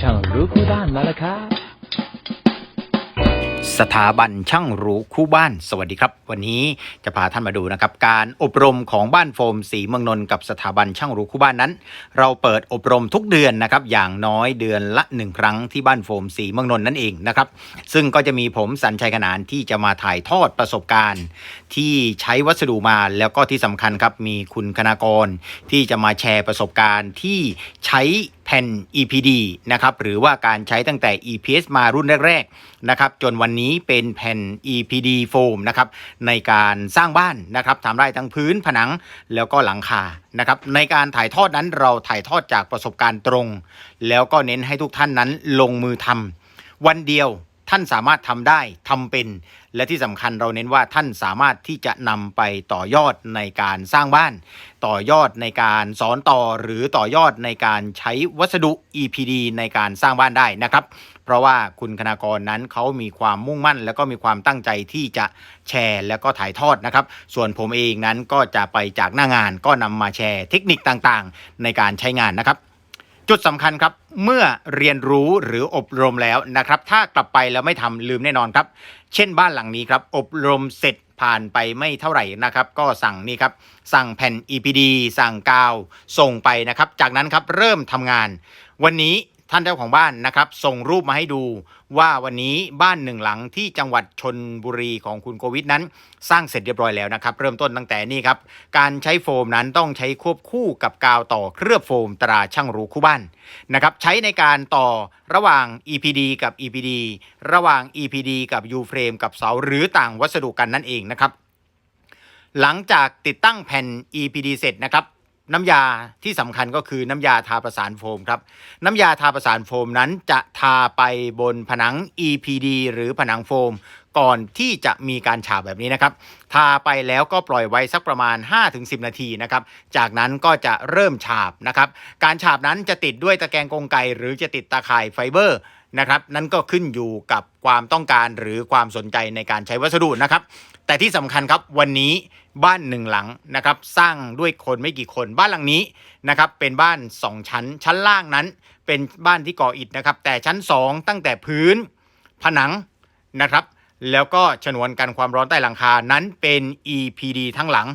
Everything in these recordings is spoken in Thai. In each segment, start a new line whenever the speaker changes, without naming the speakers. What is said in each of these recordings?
ช่างรู้คู่ด้านมาแล้วครับ
สถาบันช่างรู้คู่บ้าน สวัสดีครับ วันนี้จะพาท่านมาดูนะครับ การอบรมของบ้านโฟมสีเมืองนนท์กับสถาบันช่างรู้คู่บ้านนั้น เราเปิดอบรมทุกเดือนนะครับ อย่างน้อยเดือนละหนึ่งครั้งที่บ้านโฟมสีเมืองนนท์นั่นเองนะครับ ซึ่งก็จะมีผมสัญชัยขนานที่จะมาถ่ายทอดประสบการณ์ ที่ใช้วัสดุมาแล้วก็ที่สำคัญครับมีคุณคณากรที่จะมาแชร์ประสบการณ์ที่ใช้แผ่น EPD นะครับหรือว่าการใช้ตั้งแต่ EPS มารุ่นแรกๆนะครับจนวันนี้เป็นแผ่น EPD โฟมนะครับในการสร้างบ้านนะครับทำได้ทั้งพื้นผนังแล้วก็หลังคานะครับในการถ่ายทอดนั้นเราถ่ายทอดจากประสบการณ์ตรง แล้วก็เน้นให้ทุกท่านนั้นลงมือทำวันเดียว ท่านสามารถทำได้ทำเป็น และที่สำคัญเราเน้นว่าท่านสามารถที่จะนำไปต่อยอดในการสร้างบ้าน ต่อยอดในการสอนต่อหรือต่อยอดในการใช้วัสดุ EPD ในการสร้างบ้านได้นะครับ เพราะว่าคุณคณากรนั้นเขามีความมุ่งมั่น แล้วก็มีความตั้งใจที่จะแชร์แล้วก็ถ่ายทอดนะครับ ส่วนผมเองนั้นก็จะไปจากหน้างานก็นำมาแชร์เทคนิคต่างๆ ในการใช้งานนะครับ จุดสำคัญครับ เมื่อเรียนรู้หรืออบรมแล้วนะครับ ถ้ากลับไปแล้วไม่ทำลืมแน่นอนครับ เช่นบ้านหลังนี้ครับ อบรมเสร็จผ่านไปไม่เท่าไหร่นะครับ ก็สั่งนี่ครับ สั่งแผ่น EPD สั่งกาว ส่งไปนะครับ จากนั้นครับเริ่มทำงาน วันนี้ ท่านเจ้าของบ้านนะครับ ส่งรูปมาให้ดูว่าวันนี้บ้านหนึ่งหลังที่จังหวัดชนบุรีของคุณโควิดนั้น สร้างเสร็จเรียบร้อยแล้วนะครับ เริ่มต้นตั้งแต่นี่ครับ การใช้โฟมนั้นต้องใช้ควบคู่กับกาวต่อเคลือบโฟมตราช่างรูคู่บ้านนะครับใช้ในการต่อระหว่าง EPD กับ EPD ระหว่าง EPD กับ U frame กับเสาหรือต่างวัสดุกันนั่นเองนะครับหลังจากติดตั้งแผ่น EPD เสร็จนะครับ น้ำยาที่สำคัญก็คือน้ำยาทาประสานโฟมครับ น้ำยาทาประสานโฟมนั้นจะทาไปบนผนัง EPD หรือผนังโฟม ก่อนที่จะมีการฉาบแบบนี้นะครับ ทาไปแล้วก็ปล่อยไว้สักประมาณ 5-10 นาทีนะครับ จากนั้นก็จะเริ่มฉาบนะครับ การฉาบนั้นจะติดด้วยตะแกรงกรงไกหรือจะติดตาข่ายไฟเบอร์ นะครับ นั่นก็ขึ้นอยู่กับความต้องการหรือความสนใจในการใช้วัสดุนะครับ แต่ที่สำคัญครับวันนี้บ้านหนึ่งหลังนะครับ สร้างด้วยคนไม่กี่คนบ้านหลังนี้นะครับ เป็นบ้าน 2 ชั้น ชั้นล่างนั้น เป็นบ้านที่ก่ออิฐนะครับ แต่ชั้น 2 ตั้งแต่พื้นผนังนะครับ แล้วก็ฉนวนกันความร้อนใต้หลังคานั้นเป็น EPD ทั้งหลัง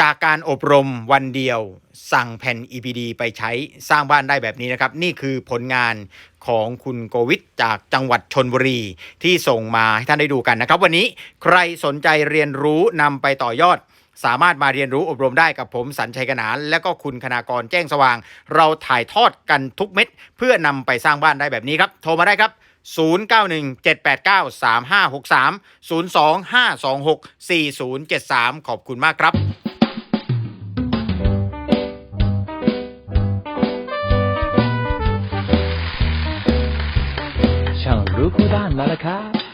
จากการอบรมวันเดียว สั่งแผ่น EPD ไปใช้สร้างบ้านได้แบบนี้นะครับ นี่คือผลงานของคุณโกวิทจากจังหวัดชนบุรีที่ส่งมาให้ท่านได้ดูกันนะครับ วันนี้ใครสนใจเรียนรู้นำไปต่อยอด สามารถมาเรียนรู้อบรมได้กับผมสัญชัยกนาน และก็คุณคณากรแจ้งสว่าง เราถ่ายทอดกันทุกเม็ด เพื่อนำไปสร้างบ้านได้แบบนี้ครับ โทรมาได้ครับ0917893563 02-526-4073 ขอบคุณมากครับ
ช่า